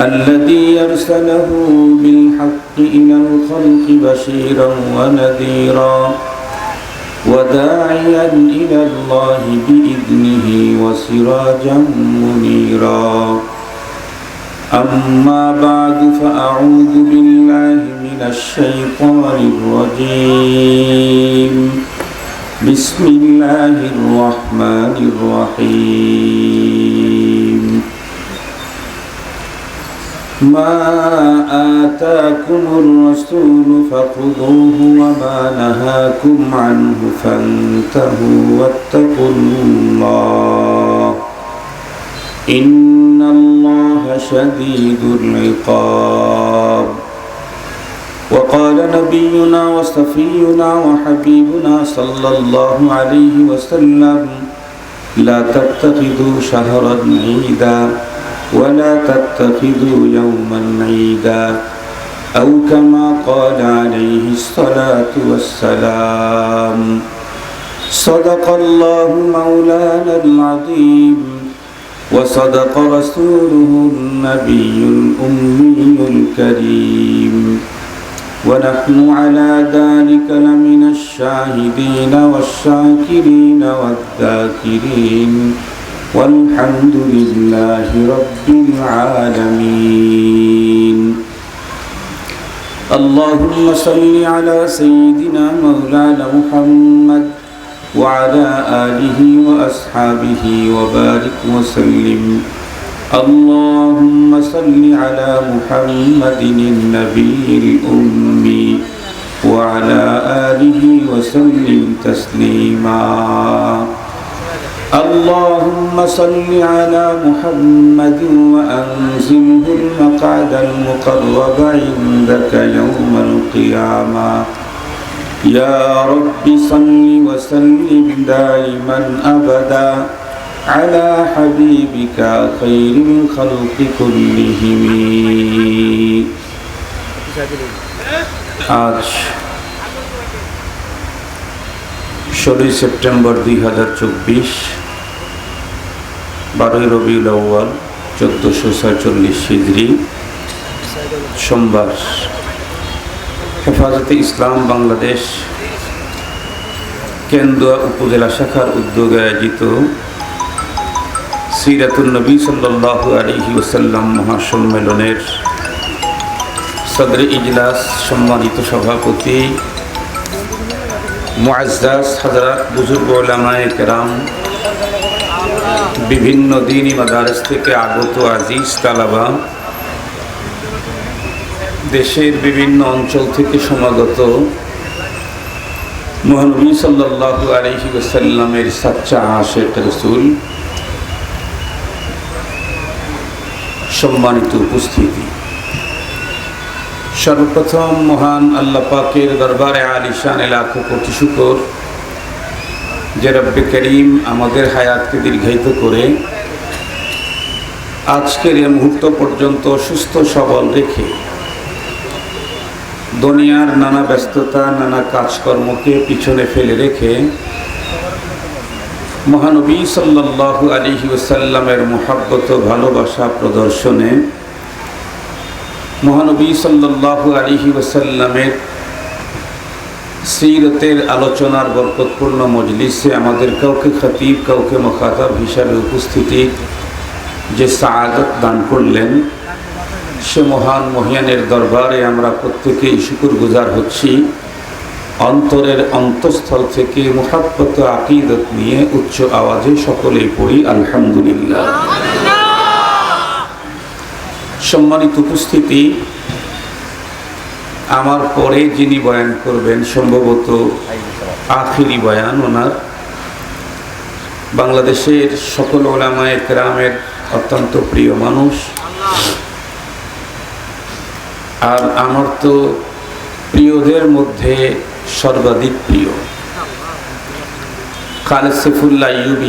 الذي يرسله بالحق إلى الخلق بشيرا ونذيرا وداعيا إلى الله بإذنه وسراجا منيرا. أما بعد فأعوذ بالله من الشيطان الرجيم. بسم الله الرحمن الرحيم. ما آتاكم الرسول فخذوه وما نهاكم عنه فانتهوا واتقوا الله إن الله شديد العقاب وقال نبينا وصفينا وحبيبنا صلى الله عليه وسلم لا تتخذوا شهرا عيدا ولا تتخذوا يوما عيدا أو كما قال عليه الصلاة والسلام. صدق الله مولانا العظيم. وصدق رسوله النبي الأمي الكريم. ونحن على ذلك لمن الشاهدين والشاكرين والذاكرين. والحمد لله رب العالمين. اللهم صل على سيدنا مولانا محمد وعلى آله وأصحابه وبارك وسلم. اللهم صل على محمد النبي الأمي وعلى آله وسلم تسليما. اللهم صل على محمد وأنزله المقعد المقرب عندك يوم القيامة. يا رب صل وسلم دائما أبدا على حبيبك خير الخلق كلهم. ষোলোই সেপ্টেম্বর দুই হাজার চব্বিশ, বারোই রবিউল আউ্য়াল, চোদ্দোশো ছয়চল্লিশ হিজড়ি সোমবার। হেফাজতে ইসলাম বাংলাদেশ কেন্দুয়া উপজেলা শাখার উদ্যোগে আয়োজিত সিরাতুল নবী সাল্লাহ আলহি ওসাল্লাম মহাসম্মেলনের সদর ইজলাস সম্মানিত সভাপতি মুআজ্জাজ হাজরাত বুজুর্গ কেরাম বিভিন্ন দিনই মাদারেস থেকে আগত আজিজ তালাবা দেশের বিভিন্ন অঞ্চল থেকে সমাগত মহানবী সাল্লাহ আলহি ওসাল্লামের সাচ্চা আশেক রসুল সম্মানিত উপস্থিতি। সর্বপ্রথম মহান আল্লাহ পাকের দরবারে আলিশান লাখো কোটি শুকর, যে রব্বে করিম আমাদের হায়াতকে দীর্ঘায়িত করে আজকের এ মুহূর্ত পর্যন্ত সুস্থ সবল রেখে দুনিয়ার নানা ব্যস্ততা, নানা কাজকর্মকে পিছনে ফেলে রেখে মহানবী সাল্লাল্লাহু আলিহি ওসাল্লামের মোহাব্বত, ভালোবাসা প্রদর্শনে মহানবী সাল্লাল্লাহু আলিহি ওসাল্লামের সিরতের আলোচনার বরকতপূর্ণ মজলিসে আমাদের কাউকে খতিব, কাউকে মখাতাব হিসাবে উপস্থিতি যে সাদত দান করলেন, সে মহান মহিয়ানের দরবারে আমরা প্রত্যেকেই শুকুর গুজার হচ্ছি। অন্তরের অন্তঃস্থল থেকে মোহাব্বত, আকিদত নিয়ে উচ্চ আওয়াজে সকলেই পড়ি, আলহামদুলিল্লাহ। সম্মানিত উপস্থিতি, আমার পরে যিনি বয়ান করবেন, সম্ভবত আখিরি বয়ান ওনার, বাংলাদেশের সকল ওলামায় গ্রামের অত্যন্ত প্রিয় মানুষ। আর আমার তো প্রিয়দের মধ্যে সর্বাধিক প্রিয়। খালেদ সেফুল্লাহ ইউব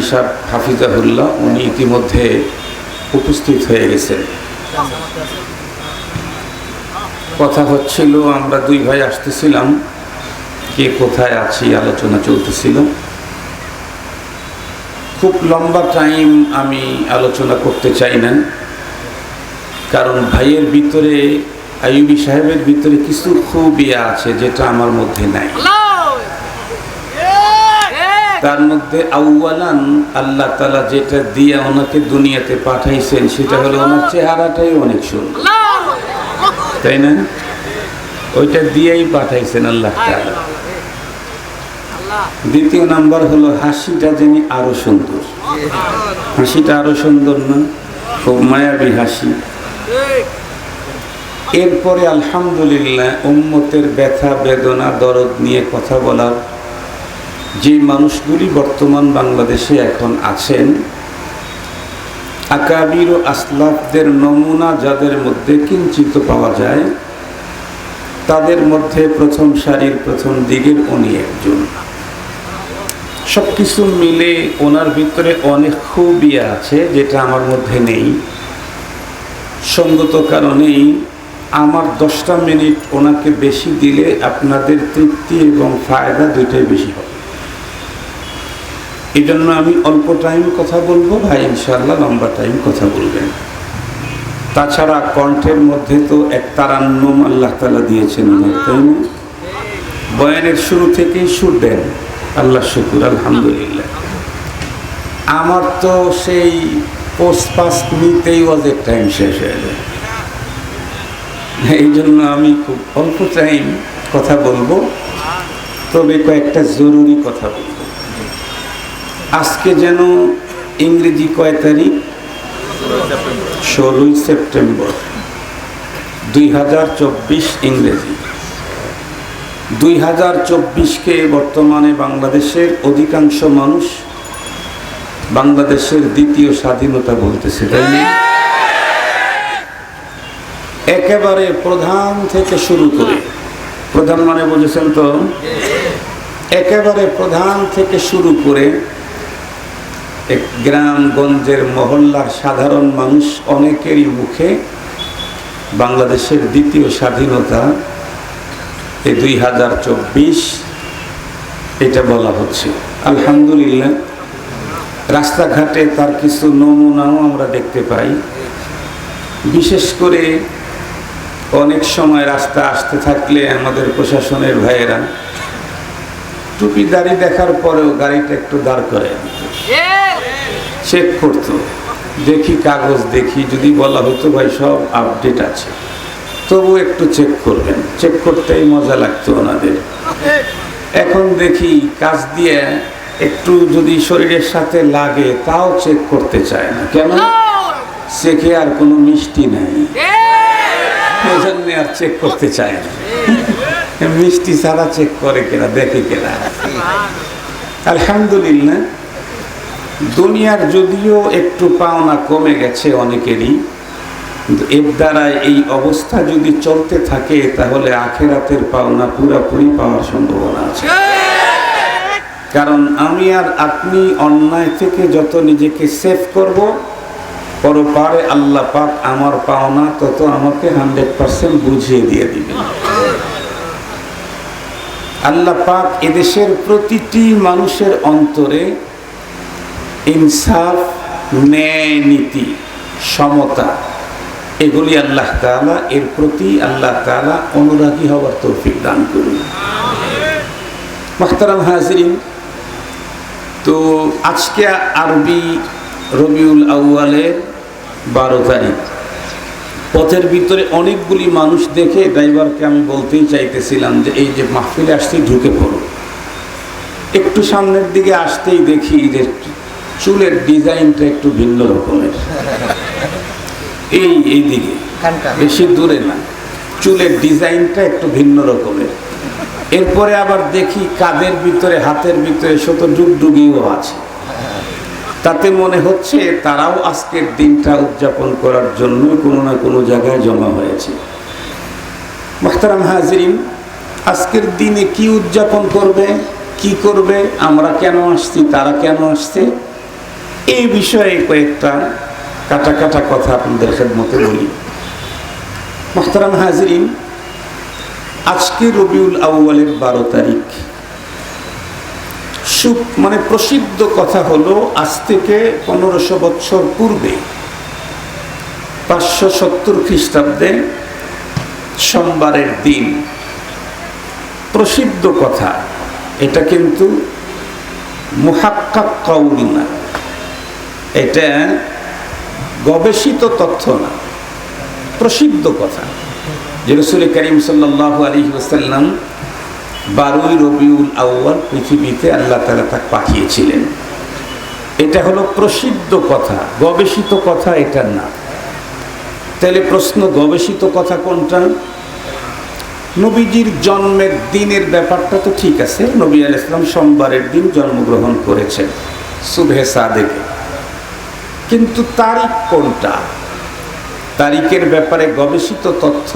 হাফিজাহুল্লাহ, উনি ইতিমধ্যে উপস্থিত হয়ে গেছেন। কথা হচ্ছিল, আমরা দুই ভাই আসতেছিলাম, কে কোথায় আছি, আলোচনা চলতেছিল। খুব লম্বা টাইম আমি আলোচনা করতে চাই না, কারণ ভাইয়ের ভিতরে আইবি সাহেবের ভিতরে কিছু খুবই আছে যেটা আমার মধ্যে নাই। তার মধ্যে আউ্বালান আল্লাহ তালা যেটা দিয়ে ওনাকে দুনিয়াতে পাঠাইছেন সেটা হলো ওনার চেহারাটাই অনেক সুন্দর। তাই না? ওইটা দিয়েই পাঠাইছেন আল্লাহ তালা দ্বিতীয় নাম্বার হলো হাসিটা যেন আরও সুন্দর। হাসিটা আরও সুন্দর না? খুব মায়াবী হাসি। এরপরে আলহামদুলিল্লাহ উম্মতের ব্যথা বেদনা দরদ নিয়ে কথা বলার যে মানুষগুলি বর্তমান বাংলাদেশে এখন আছেন, আকাবির ও আসলাফদের নমুনা যাদের মধ্যে কিঞ্চিত পাওয়া যায়, তাদের মধ্যে প্রথম সারির প্রথম দিকের উনি একজন। সব কিছু মিলে ওনার ভিতরে অনেক খুবই আছে যেটা আমার মধ্যে নেই। সঙ্গত কারণেই আমার দশটা মিনিট ওনাকে বেশি দিলে আপনাদের তৃপ্তি এবং ফায়দা দুইটাই বেশি হবে। এই জন্য আমি অল্প টাইম কথা বলব, ভাই ইনশাল্লাহ লম্বা টাইম কথা বলবেন। তাছাড়া কণ্ঠের মধ্যে তো এক তারান্নম আল্লাহ তালা দিয়েছেন ওনার তাই না? বয়ানের শুরু থেকেই সুর দেন, আল্লাহ শুকুর, আলহামদুলিল্লাহ। আমার তো সেই পোস্ট পাস নিতেই ওয়াজের টাইম শেষ হয়ে যায়। এই জন্য আমি খুব অল্প টাইম কথা বলব, তবে কয়েকটা জরুরি কথা বলব। আজকে যেন ইংরেজি কয় তারিখ? ষোলোই সেপ্টেম্বর। দুই হাজার চব্বিশ ইংরেজি। দুই হাজার চব্বিশকে বর্তমানে বাংলাদেশের অধিকাংশ মানুষ বাংলাদেশের দ্বিতীয় স্বাধীনতা বলতেছে, তাই একেবারে প্রধান থেকে শুরু করে, প্রধান মানে বুঝেছেন তো? একেবারে প্রধান থেকে শুরু করে গ্রামগঞ্জের মহল্লার সাধারণ মানুষ অনেকেরই মুখে বাংলাদেশের দ্বিতীয় স্বাধীনতা এই দুই হাজার চব্বিশ, এটা বলা হচ্ছে। আলহামদুলিল্লাহ, রাস্তাঘাটে তার কিছু নমুনাও আমরা দেখতে পাই। বিশেষ করে অনেক সময় রাস্তা আসতে থাকলে আমাদের প্রশাসনের ভাইয়েরা টুপি দাড়ি দেখার পরেও গাড়িটা একটু দাঁড় করে চেক করতো, দেখি কাগজ দেখি, যদি বলা হতো ভাই সব আপডেট আছে। তবু একটু চেক করবেন। চেক করতেই মজা লাগতো ওনাদের। এখন দেখি কাজ দিয়ে একটু যদি শরীরের সাথে লাগে, তাও চেক করতে চায় না। কেন? চেকে আর কোনো মিষ্টি নাই। আর চেক করতে চায় না। মিষ্টি ছাড়া চেক করে কেনা, দেখে কেনা। আলহামদুলিল্লাহ, দুনিয়ার যদিও একটু পাওনা কমে গেছে অনেকেরই এর দ্বারা এই অবস্থা যদি চলতে থাকে, তাহলে আখেরাতের পাওনা পুরাপুরি পাওয়ার সম্ভাবনা আছে। কারণ আমি আর আপনি অন্যায় থেকে যত নিজেকে সেভ করব, পরপারে আল্লাহ পাক আমার পাওনা তত আমাকে হান্ড্রেড পার্সেন্ট বুঝিয়ে দিয়ে দিবে আল্লাহ পাক এদেশের প্রতিটি মানুষের অন্তরে ইনসাফ, ন্যায়, নীতি, সমতা, এগুলি আল্লাহ তালা এর প্রতি আল্লাহ তালা অনুরাগী হওয়ার তৌফিক দান করুন। মাহতারাম হাজরিন, তো আজকে আরবি রবিউল আউয়ালের বারো তারিখ। পথের ভিতরে অনেকগুলি মানুষ দেখে ড্রাইভারকে আমি বলতেই চাইতেছিলাম যে এই যে মাহফিলে আসতেই ঢুকে পড়ো। একটু সামনের দিকে আসতেই দেখি যে চুলের ডিজাইনটা একটু ভিন্ন রকমের। এই এই দিকে। বেশি দূরে না। চুলের ডিজাইনটা একটু ভিন্ন রকমের। এরপরে আবার দেখি কাদের ভিতরে হাতের ভিতরে শত ডুগডুগিও আছে। তাতে মনে হচ্ছে তারাও আজকের দিনটা উদযাপন করার জন্য কোনো না কোনো জায়গায় জমা হয়েছে। মোখতারাম হাজরিন, আজকের দিনে কি উদযাপন করবে, কি করবে, আমরা কেন আসছি, তারা কেন আসছে, এই বিষয়ে কয়েকটা কাটা কাটা কথা আপনাদের খেদমতে বলি। মোখতারাম হাজরিন, আজকে রবিউল আউ্বালের বারো তারিখ। সুপ মানে প্রসিদ্ধ কথা হলো, আজ থেকে পনেরোশো বৎসর পূর্বে, পাঁচশো সত্তর খ্রিস্টাব্দে সোমবারের দিন, প্রসিদ্ধ কথা, এটা কিন্তু মুহাক্কাক কাউল না, এটা গবেষিত তথ্য না, প্রসিদ্ধ কথা। যে রসুল করিম সাল্লাহ আলী ওসাল্লাম বারোই রবিউল আউ্য়াল পৃথিবীতে আল্লাহ তালা তাকে পাঠিয়েছিলেন। এটা হলো প্রসিদ্ধ কথা, গবেষিত কথা এটা না। তাহলে প্রশ্ন, গবেষিত কথা কোনটা? নবীজির জন্মের দিনের ব্যাপারটা তো ঠিক আছে, নবী আল ইসলাম সোমবারের দিন জন্মগ্রহণ করেছেন, সুবহে সাদেকে। কিন্তু তারিখ কোনটা? তারিখের ব্যাপারে গবেষিত তথ্য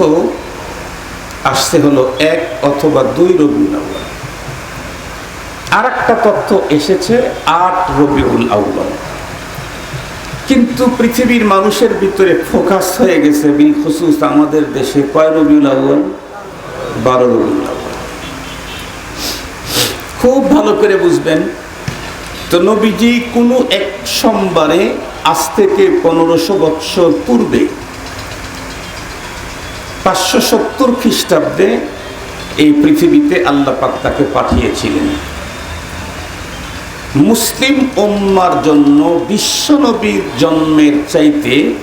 আসতে হলো এক অথবা দুই রবিউল আউ্বাল আর একটা তথ্য এসেছে আট রবিউল আউ্বাল কিন্তু পৃথিবীর মানুষের ভিতরে ফোকাস হয়ে গেছে বিল খুসুস আমাদের দেশে কয় রবিউল আউ্বাল বারো রবিউল খুব ভালো করে বুঝবেন। তো নবীজি কোনো এক সোমবারে আজ থেকে পনেরোশো বৎসর পূর্বে পাঁচশো সত্তর খ্রিস্টাব্দে এই পৃথিবীতে আল্লাহ পাক তাকে পাঠিয়েছিলেন। মুসলিম উম্মার জন্য বিশ্বনবীর জন্মের চাইতে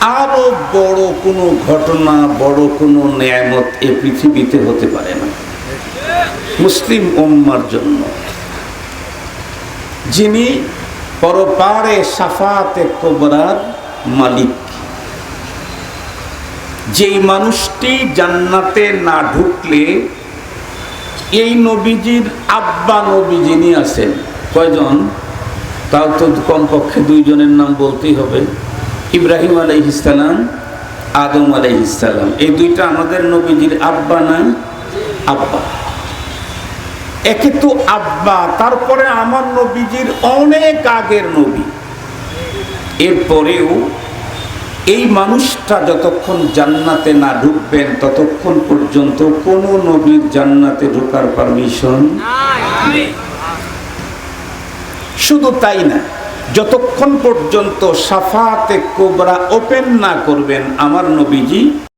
আরও বড় কোনো ঘটনা, বড় কোনো ন্যায়ামত এই পৃথিবীতে হতে পারে না। মুসলিম উম্মার জন্য। যিনি পরপারে সাফাতে কোবরার মালিক। যেই মানুষটি জান্নাতে না ঢুকলে, এই নবীজির আব্বা নবী যিনি আছেন, কয়জন? তাও তো কমপক্ষে দুইজনের নাম বলতেই হবে। ইব্রাহিম আলাইহিসালাম আদম আলাইহিসালাম এই দুইটা আমাদের নবীজির আব্বা না আব্বা? একে তো আব্বা, তারপরে আমার নবীজির অনেক আগের নবী। এরপরেও এই মানুষটা যতক্ষণ জান্নাতে না ঢুকবেন, ততক্ষণ পর্যন্ত কোন নবীর জান্নাতে ঢোকার পারমিশন শুধু তাই না, যতক্ষণ পর্যন্ত সাফাতে কোবরা ওপেন না করবেন, আমার নবীজি